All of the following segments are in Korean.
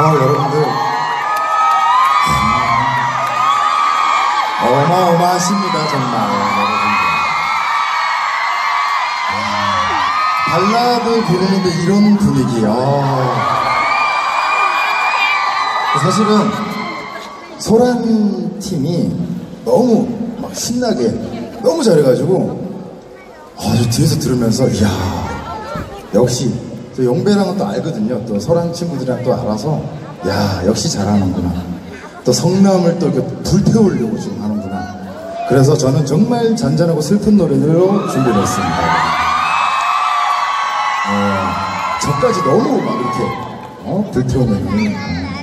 아, 여러분들. 어마어마하십니다, 정말. 여러분들. 아, 발라드 부르는데 이런 분위기. 아. 사실은 소란 팀이 너무 막 신나게 너무 잘해가지고 아주 뒤에서 들으면서 이야 역시 저 용배랑은 또 알거든요. 또 소란 친구들이랑 또 알아서 야 역시 잘하는구나. 또 성남을 또 이렇게 불태우려고 지금 하는구나. 그래서 저는 정말 잔잔하고 슬픈 노래로 준비를 했습니다. 어, 저까지 너무 막 이렇게 어? 불태우면 어,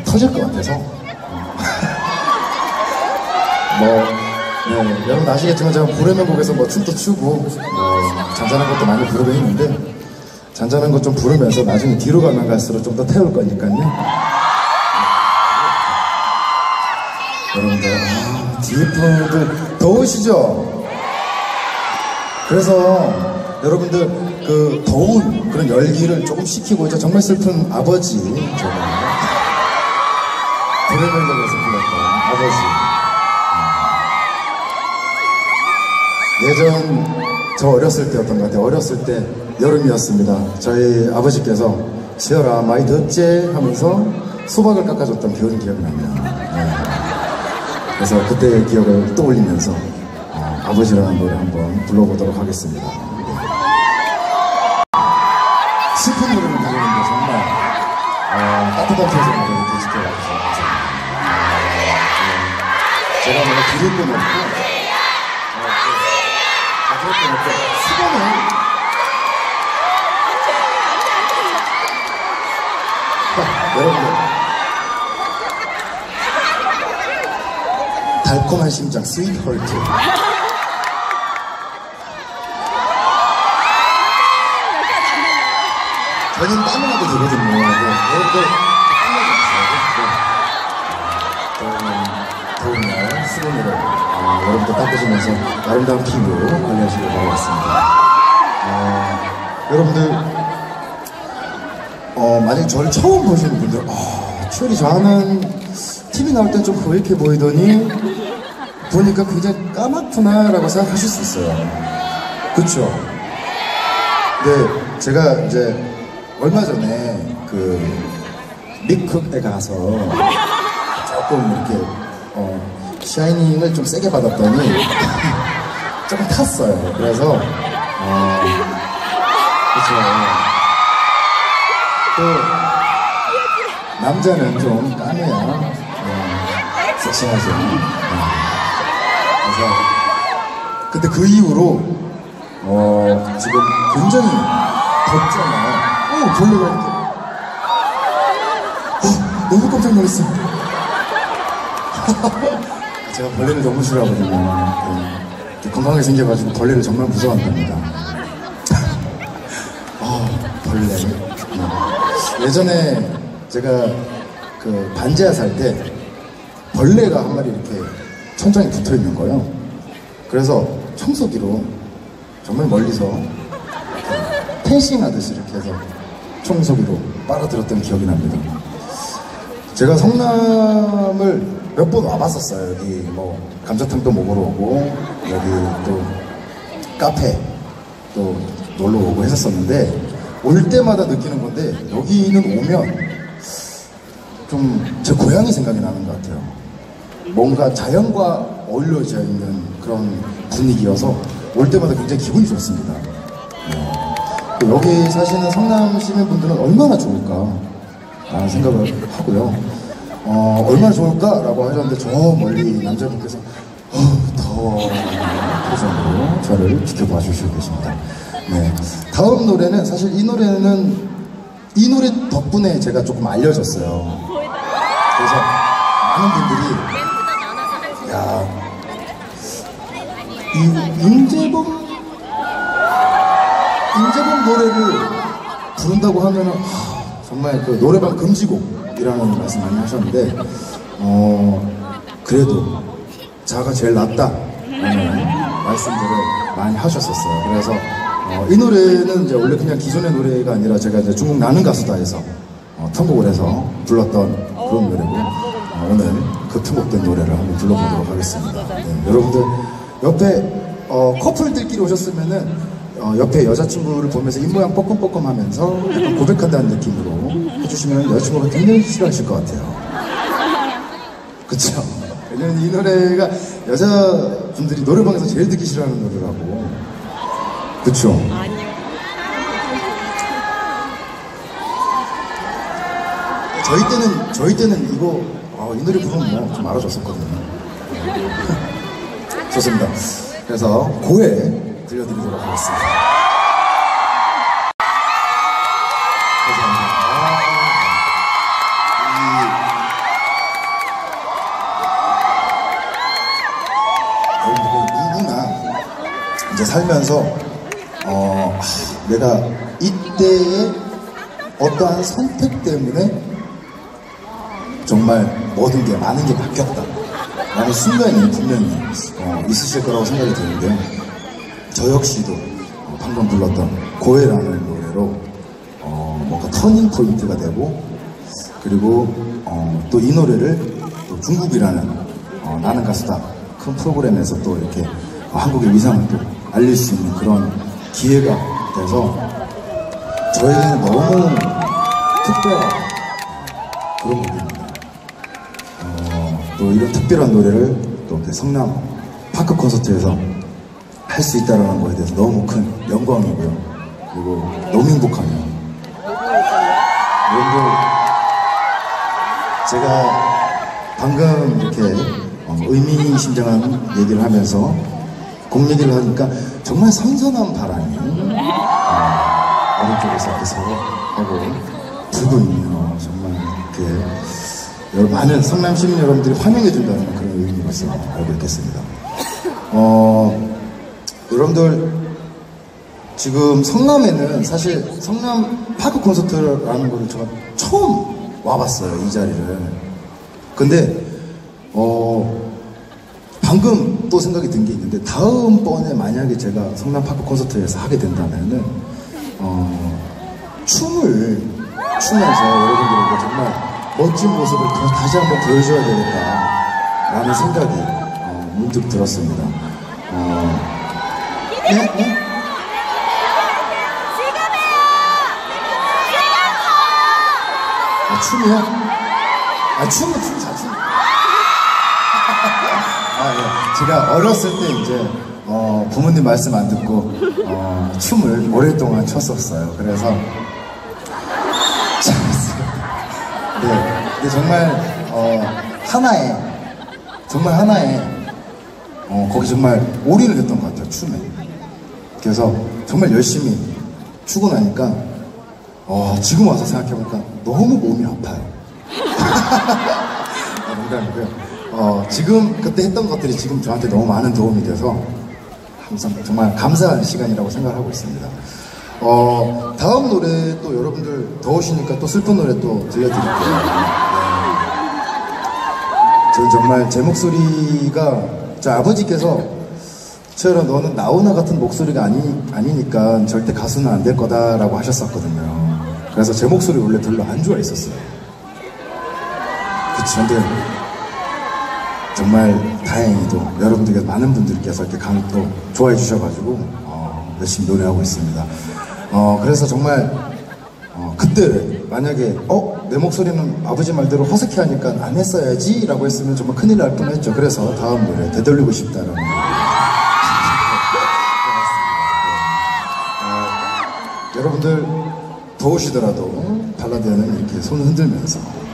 터질 것 같아서 어. 뭐 네, 여러분 아시겠지만 제가 부르는 곡에서 뭐 춤도 추고 뭐 잔잔한 것도 많이 부르고 했는데 잔잔한 것 좀 부르면서 나중에 뒤로 가면 갈수록 좀 더 태울 거니까요. 여러분들 아, 분들 더우시죠? 그래서 여러분들 그 더운 그런 열기를 조금 식히고 이제 정말 슬픈 아버지 제가 부르면서 불렀던 아버지 예전 저 어렸을 때였던 것 같아요. 어렸을 때 여름이었습니다. 저희 아버지께서 시열아 많이 덥지 하면서 수박을 깎아줬던 그런 기억이 납니다. 네. 그래서 그때의 기억을 떠올리면서 어, 아버지라는 노래 한번 불러보도록 하겠습니다. 네. 슬픈 노래를 부르는데 정말 어, 따뜻한 표정으로 이렇게 지켜봐주셔서 감사합니다. 네. 제가 뭔가 건 없고 아, 그렇게 먹고 수건을 자, 여러분들. 달콤한 심장 스윗 헐트. 저는 땀을 나도 되거든요. 네, 여러분들 수건으로 어, 여러분들 닦으시면서 아름다운 피부 관리하시길 바라겠습니다 어, 여러분들 어, 만약 저를 처음 보시는 분들, 아, 추열이 저하는 TV 나올 땐좀 고약해 보이더니, 보니까 굉장히 까맣구나라고 생각하실 수 있어요. 그쵸? 네, 제가 이제 얼마 전에 그, 미쿡에 가서 조금 이렇게, 어, 샤이닝을 좀 세게 받았더니, 조금 탔어요. 그래서, 어, 그쵸. 또 남자는 좀 까매야 어, 섹시하죠. 어. 그래서 근데 그 이후로 어, 지금 굉장히 덥잖아요. 어, 벌레가 이렇게 어, 너무 깜짝 놀랐어. 제가 벌레를 너무 싫어하거든요. 네. 건강하게 생겨가지고 벌레를 정말 무서워한답니다. 아, 벌레. 네. 예전에 제가 그 반지하 살 때 벌레가 한 마리 이렇게 천장에 붙어 있는 거예요. 그래서 청소기로 정말 멀리서 펜싱 하듯이 이렇게 해서 청소기로 빨아들었던 기억이 납니다. 제가 성남을 몇 번 와봤었어요. 여기 뭐 감자탕도 먹으러 오고 여기 또 카페 또 놀러 오고 했었었는데 올 때마다 느끼는 건데 여기는 오면 좀 제 고향이 생각이 나는 것 같아요. 뭔가 자연과 어울려져 있는 그런 분위기여서 올 때마다 굉장히 기분이 좋습니다. 네. 또 여기 사시는 성남 시민분들은 얼마나 좋을까 라는 생각을 하고요. 어, 얼마나 좋을까라고 하셨는데 저 멀리 남자분께서 어, 더워 표정으로 저를 지켜봐 주시고 계십니다. 네. 다음 노래는 사실 이 노래는 이 노래 덕분에 제가 조금 알려졌어요. 그래서 많은 분들이 야, 이 임재범 임재범 노래를 부른다고 하면은 하, 정말 그 노래방 금지곡 이라는 말씀 많이 하셨는데 어 그래도 자가 제일 낫다라는 말씀들을 많이 하셨었어요. 그래서 어, 이 노래는 이제 원래 그냥 기존의 노래가 아니라 제가 이제 중국 나는 가수다에서 어, 어, 편곡을 해서 불렀던 그런 노래고 어, 오늘 그 편곡된 노래를 한번 불러보도록 하겠습니다. 네, 여러분들 옆에 어, 커플들끼리 오셨으면은 어, 옆에 여자친구를 보면서 입모양 뻐끔뻐끔 하면서 약간 고백한다는 느낌으로 해주시면 여자친구가 굉장히 싫어하실 것 같아요. 그쵸? 왜냐면 이 노래가 여자분들이 노래방에서 제일 듣기 싫어하는 노래라고. 그쵸? 아니요. 저희 때는, 저희 때는 이거, 아, 이 노래 부르면 뭐 좀 알아줬었거든요. 좋습니다. 그래서 고해 들려드리도록 하겠습니다. 살면서 어, 하, 내가 이때의 어떠한 선택 때문에 정말 모든 게 많은 게 바뀌었다. 라는 순간이 분명히 어, 있으실 거라고 생각이 드는데요. 저 역시도 어, 방금 불렀던 고해라는 노래로 어, 뭔가 터닝 포인트가 되고 그리고 어, 또 이 노래를 또 중국이라는 어, 나는 가수다 큰 프로그램에서 또 이렇게 어, 한국의 위상을 또 알릴 수 있는 그런 기회가 돼서 저에게는 너무 특별한 그런 곡입니다. 어, 또 이런 특별한 노래를 또 성남 파크 콘서트에서 할 수 있다는 거에 대해서 너무 큰 영광이고요. 그리고 너무 행복하네요. 여러분들, 제가 방금 이렇게 어, 의미심장한 얘기를 하면서 곡 얘기를 하니까 정말 선선한 바람이 어, 오른쪽에서 이렇게 하고 불군요. 정말 이렇게 여러 많은 성남 시민 여러분들이 환영해 준다는 그런 의미로서 알고 있겠습니다. 어, 여러분들 지금 성남에는 사실 성남 파크 콘서트라는 거를 제가 처음 와봤어요 이 자리를. 근데 어 방금 또 생각이 든 게 있는데 다음번에 만약에 제가 성남 파크 콘서트에서 하게 된다면은 어 춤을 추면서 여러분들에게 정말 멋진 모습을 더 다시 한번 보여줘야 되겠다라는 생각이 어, 문득 들었습니다. 어, 네? 네? 아, 춤이요? 아, 춤은 춤. 아, 예. 제가 어렸을 때 이제, 어, 부모님 말씀 안 듣고, 어, 춤을 오랫동안 췄었어요. 그래서, 잘했어요. 네. 근데 정말, 어, 하나의, 정말 하나의, 어, 거기 정말 올인을 했던 것 같아요, 춤에. 그래서 정말 열심히 추고 나니까, 어, 지금 와서 생각해보니까 너무 몸이 아파요. 아, 농담이고요. 어, 지금 그때 했던 것들이 지금 저한테 너무 많은 도움이 돼서 항상 정말 감사한 시간이라고 생각하고 있습니다. 어, 다음 노래 또 여러분들 더우시니까 또 슬픈 노래 또 들려드릴게요. 네. 저는 정말 제 목소리가 저 아버지께서 채열아 너는 나훈아 같은 목소리가 아니, 아니니까 절대 가수는 안 될 거다라고 하셨었거든요. 그래서 제 목소리 원래 별로 안 좋아했었어요. 그치, 근데 정말 다행히도 여러분들께서 많은 분들께서 이렇게 강또 좋아해 주셔가지고 어, 열심히 노래하고 있습니다. 어, 그래서 정말 어, 그때 만약에 어? 내 목소리는 아버지 말대로 허스키 하니까 안 했어야지 라고 했으면 정말 큰일 날 뻔했죠. 그래서 다음 노래 되돌리고 싶다라는 노래. 어, 여러분들 더우시더라도 발라드는 이렇게 손을 흔들면서 네,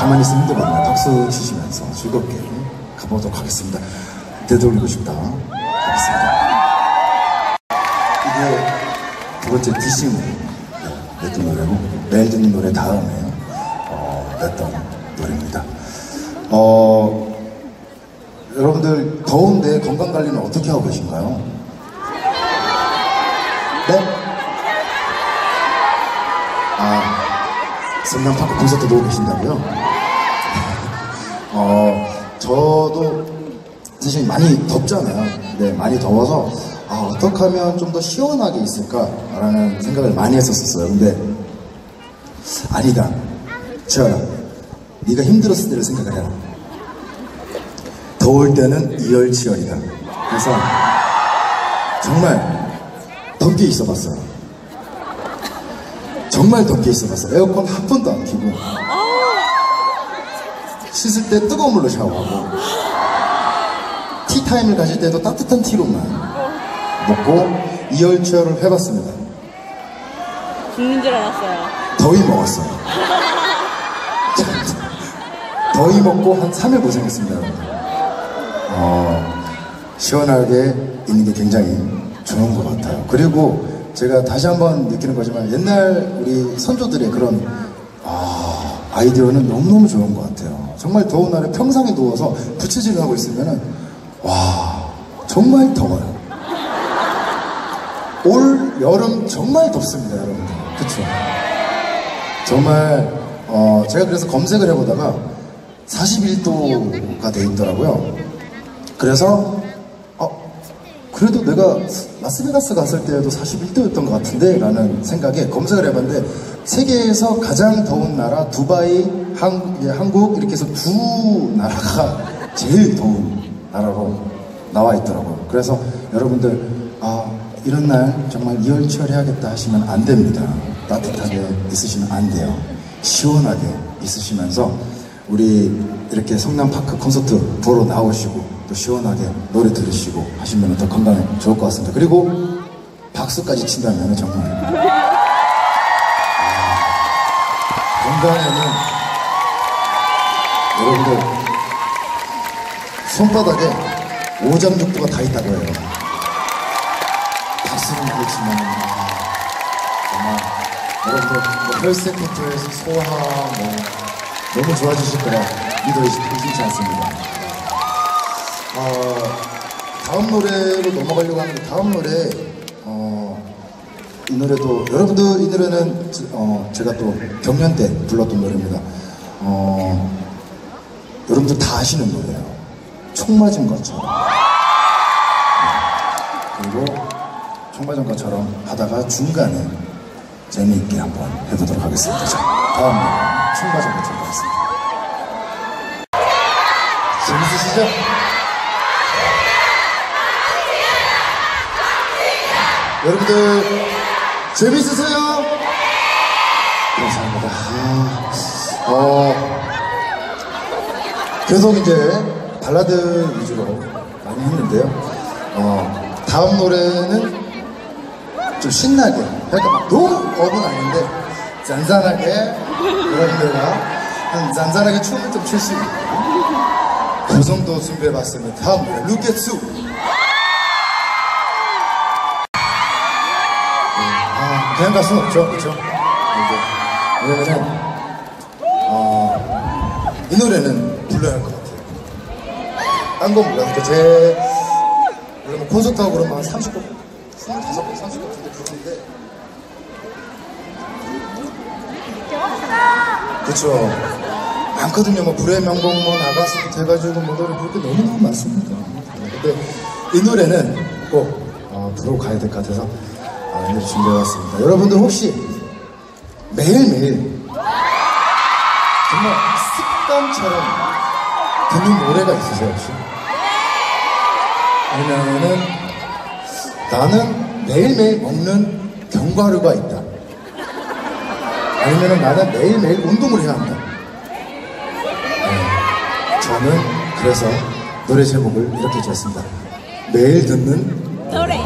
가만히 있으면 힘들거든요. 박수 치시면서 즐겁게 가보도록 하겠습니다. 되돌리고 싶다. 하겠습니다. 이게 두 번째 디싱으로 네, 냈던 노래고 매일 듣는 노래 다음에 어, 냈던 노래입니다. 어, 여러분들 더운데 건강 관리는 어떻게 하고 계신가요? 네? 아, 성남 파크 콘서트 보고 계신다고요? 어, 저도 사실 많이 덥잖아요. 네, 많이 더워서 아, 어떻게 하면 좀 더 시원하게 있을까라는 생각을 많이 했었어요. 근데 아니다. 지아라, 네가 힘들었을 때를 생각을 해라. 더울 때는 이열치열이다. 그래서 정말 덥게 있어봤어요. 정말 덥게 있어봤어요. 에어컨 한 번도 안 켜고 씻을 때 뜨거운 물로 샤워하고 티타임을 가질 때도 따뜻한 티로만 먹고 이열치열을 해봤습니다. 죽는 줄 알았어요. 더위 먹었어요. 더위 먹고 한 3일 고생했습니다. 어, 시원하게 있는 게 굉장히 좋은 것 같아요. 그리고 제가 다시 한번 느끼는 거지만 옛날 우리 선조들의 그런 아, 아이디어는 너무너무 좋은 것 같아요. 정말 더운 날에 평상에 누워서 부채질을 하고 있으면은 와 정말 더워요. 올 여름 정말 덥습니다, 여러분들. 그쵸? 정말 어, 제가 그래서 검색을 해보다가 41도가 돼 있더라고요. 그래서 어, 그래도 내가 라스베가스 갔을 때에도 41도였던 것 같은데 라는 생각에 검색을 해봤는데 세계에서 가장 더운 나라 두바이, 한, 예, 한국 이렇게 해서 두 나라가 제일 더운 나라로 나와 있더라고요. 그래서 여러분들 아 이런 날 정말 이열치열 해야겠다 하시면 안 됩니다. 따뜻하게 있으시면 안 돼요. 시원하게 있으시면서 우리 이렇게 성남파크 콘서트 보러 나오시고 또 시원하게 노래 들으시고 하시면 더 건강에 좋을 것 같습니다. 그리고 박수까지 친다면 정말 아, 건강에는 여러분들 손바닥에 오장육부가 다 있다고 해요. 치면 아, 정말 여러분들 뭐 혈색부터 해서 소화 뭐 너무 좋아지실 거라 믿어 의심치 않습니다. 어, 다음 노래로 넘어가려고 하는데 다음 노래 어, 이 노래도 여러분들 이 노래는 지- 어, 제가 또 경연 때 불렀던 노래입니다. 어, 여러분들 다 아시는 노래예요. 총 맞은 것처럼. 네. 그리고 총 맞은 것처럼 하다가 중간에 재미있게 한번 해보도록 하겠습니다. 자, 다음 노래 총 맞은 것처럼 하겠습니다. 재밌으시죠? 여러분들 재밌으세요? 감사합니다. 아, 어, 계속 이제 발라드 위주로 많이 했는데요. 어, 다음 노래는 좀 신나게, 그러니까 막 너무 업은 아닌데 잔잔하게 여러분들과 한 잔잔하게 춤을 좀 출 수 있는 그 정도 준비해봤습니다. 다음 노래 at You. 그냥 갈 수는 없죠, 그렇죠? 왜냐면은 어, 이 노래는 불러야 할 것 같아요. 딴 건 몰라요. 그러니까 제 원래 뭐 콘서트 하고 그러면 한 30곡, 25곡, 30곡 정도 부르는데 그렇죠. 많거든요. 뭐 불의 명곡 뭐 나가서부터 해가지고 뭐 노래 부를 게 너무너무 많습니다. 근데 이 노래는 꼭 어, 부르고 가야 될 것 같아서 어, 이 노래 준비해봤습니다. 여러분들 혹시 매일매일 정말 습관처럼 듣는 노래가 있으세요 혹시? 아니면은 나는 매일매일 먹는 견과류가 있다. 아니면은 나는 매일매일 운동을 해야 한다. 네, 저는 그래서 노래 제목을 이렇게 지었습니다. 매일 듣는 노래.